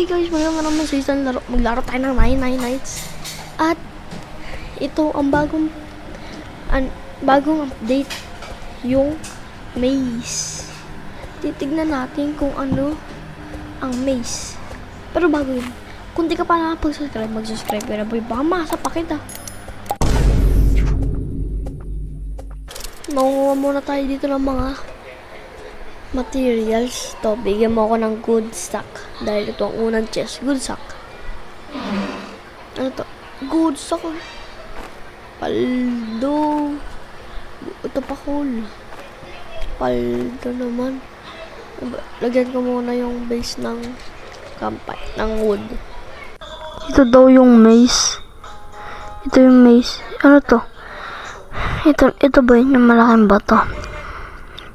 Hi guys, magandang naman sa isang laro. Maglaro tayo ng 99 Nights. At ito ang bagong an, bagong update yung maze. Titignan natin kung ano ang maze. Pero bago yun, kung di ka pa nakapag-subscribe, mag-subscribe ka na boy. Baka masa pa kita. Mangunguha muna tayo dito ng mga materials. To, bigyan mo ako ng good stock. Dahil ito ang unang chest. Good stock. Ano to? Good stock. Paldo. Ito pa cool. Paldo naman. Lagyan ko muna yung base ng kampay, ng wood. Ito daw yung maze. Ito yung maze. Ano to? Ito, ito ba yun yung malaking bato?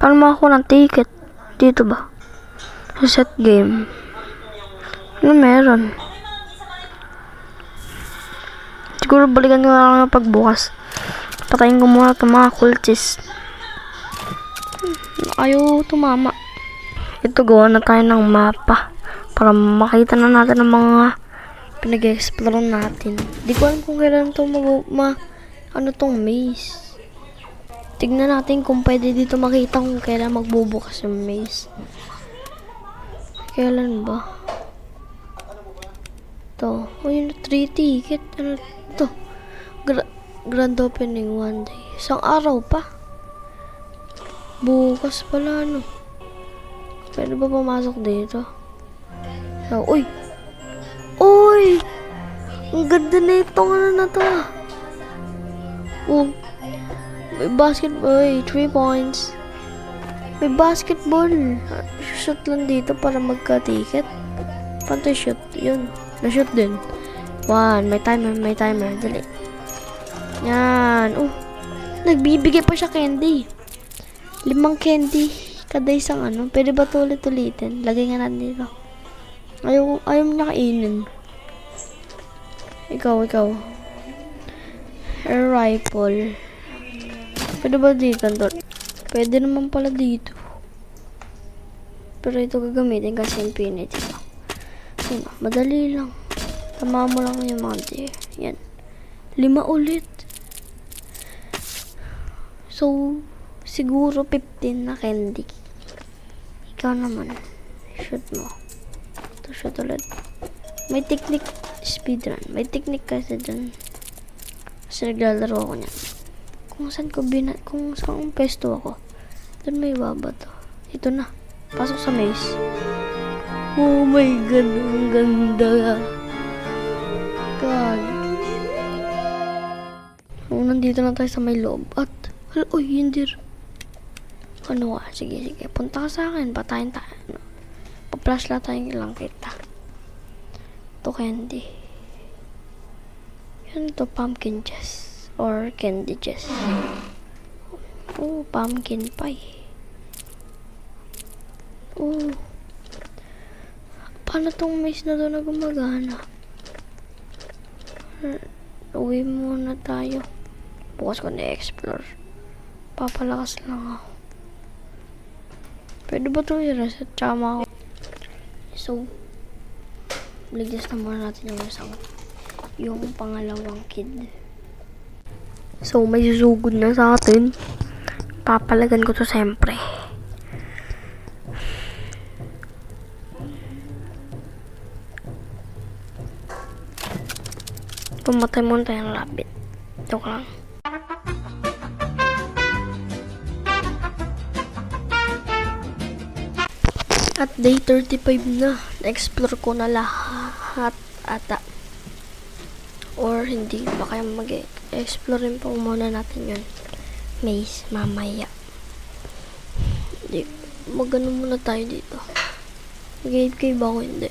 Paano makakuha ng ticket? Dito ba? Reset game. Ano meron? Siguro balikan ko na lang pagbukas. Patayin ko muna itong mga cultist. Ayaw tumama. Ito gawa na tayo ng mapa. Para makita na natin ang mga pinag-explore natin. Di ko alam kung kailan ito mag- ma- ano tong maze. Tignan natin kung pwede dito makita kung kailan magbubukas yung maze. Kailan ba? To. Oh, yun, 3 ticket. Ano to? Gra- grand opening one day. Isang araw pa. Bukas pala, ano. Pwede ba pumasok dito? Oh, uy! Uy! Ang ganda na itong ano na to. ah. May basketball. Uy, 3 points. May basketball. Shoot lang dito para magka-ticket. Paano shoot? Yun. Na-shoot din. One. May timer. May timer. Dali. Yan. Oh. Nagbibigay pa siya candy. Limang candy. Kada isang ano. Pwede ba ito ulit-ulitin? Lagay nga natin dito. Ayaw, ayaw mo kainin. Ikaw, ikaw. Air rifle. Pwede ba dito, Dor? Pwede naman pala dito. Pero ito gagamitin kasi infinity lang. Yun, madali lang. Tama mo lang yung mga. Yan. Lima ulit. So, siguro 15 na candy. Ikaw naman. Shoot mo. Ito, shoot ulit. May technique speedrun. May technique kasi dyan. Kasi naglalaro ako niyan kung saan ko bina kung saan pesto ako. Doon may baba to. Ito na. Pasok sa maze. Oh my god, ang ganda. God. Oh, nandito na tayo sa may loob. At, hala, uy, hindi. Ano ka? Sige, sige. Punta ka sa akin. Patayin tayo. Ano? Pa-flash lang tayo lang kita. Ito candy. Yan ito, pumpkin chest or candy chest. Oh, pumpkin pie. Oh. Paano tong maze na to na gumagana? Uwi muna tayo. Bukas ko na-explore. Papalakas lang ako. Pwede ba ito i-reset? Tsaka ako. So, ligtas na muna natin yung isang yung pangalawang kid. So, may susugod na sa atin. Papalagan ko to siyempre. Pumatay muna tayo ng rabbit. Joke lang. At day 35 na. Na-explore ko na lahat ata. Or hindi. Baka mag-explore rin pa muna natin yun. Maze, mamaya. Hindi. Magano muna tayo dito. Mag-AFK ba ako? Hindi.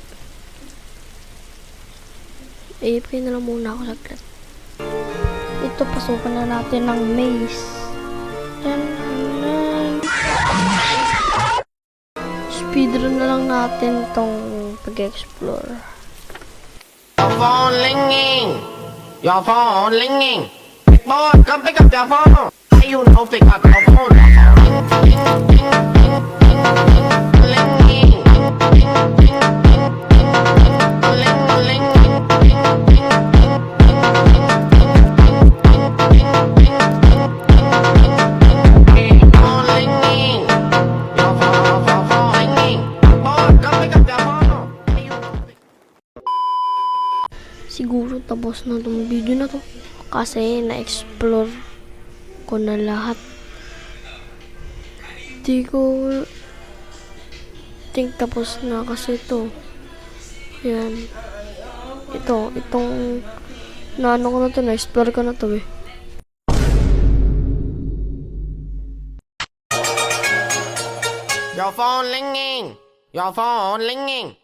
AFK na lang muna ako saglit. Ito, pasukan na natin ng maze. Speedrun na lang natin tong pag-explore. Phone ringing. Your phone ringing. Boy, come pick up your phone. Hey, you know pick up your phone. Ring, ring, ring, ring, ring, ringing. Ring, tapos na tong video na to. Kasi na-explore ko na lahat. Di ko think tapos na kasi to. Yan. Ito, itong naano ko na to, na-explore ko na to eh. Your phone ringing. Your phone ringing.